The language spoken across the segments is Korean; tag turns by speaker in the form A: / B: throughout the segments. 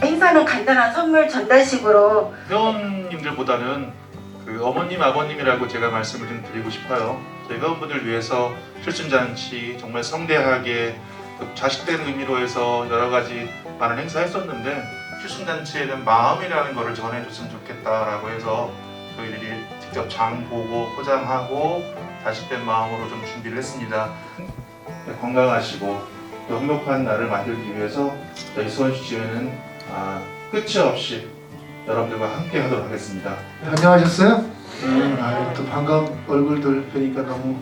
A: 생각하는 간단한 선물 전달식으로
B: 회원님들보다는 그 어머님 아버님이라고 제가 말씀을 좀 드리고 싶어요. 저희 회원분들 위해서 출순잔치 정말 성대하게 또 자식된 의미로 해서 여러 가지 많은 행사 했었는데 출순잔치에는 마음이라는 것을 전해줬으면 좋겠다라고 해서 저희들이 직접 장 보고 포장하고 자식된 마음으로 좀 준비를 했습니다. 네, 건강하시고 또 행복한 날을 만들기 위해서 저희 수원시지회는 아, 끝이 없이 여러분들과 함께 하도록 하겠습니다.
C: 안녕하셨어요? 아, 또 반가운 얼굴들 뵈니까 너무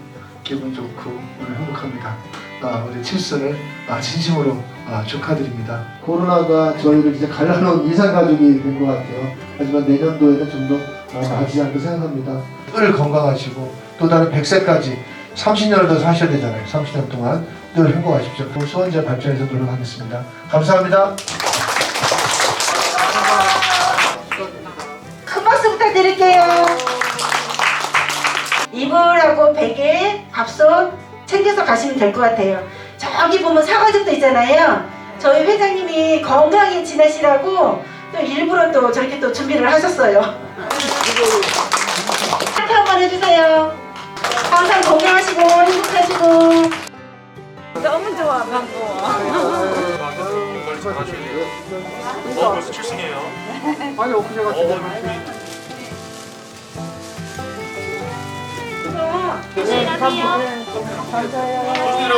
C: 기분 좋고 오늘 행복합니다. 아, 우리 칠순을 아, 진심으로 아, 축하드립니다. 코로나가 저희를 이제 갈라놓은 이산 가족이 된 것 같아요. 하지만 내년도에는 좀더 아, 나아지지 않을까 생각합니다. 늘 건강하시고 또 다른 100세까지 30년을 더 사셔야 되잖아요. 30년 동안 늘 행복하십시오. 수원제 발전에서 노력하겠습니다. 감사합니다.
A: 이불하고 베개, 밥솥 챙겨서 가시면 될 것 같아요. 저기 보면 사과즙도 있잖아요. 저희 회장님이 건강히 지내시라고 또 일부러 또 저렇게 또 준비를 하셨어요. 하트 한번 해주세요. 항상 건강하시고 행복하시고.
D: 너무 좋아 반가워
B: 빨리 잘하셔야 돼요. 어, 벌써 출승이에요.
C: 아니 엊그제
B: 어,
C: 같은
B: 조 심히 들어가십시오.
D: 안녕히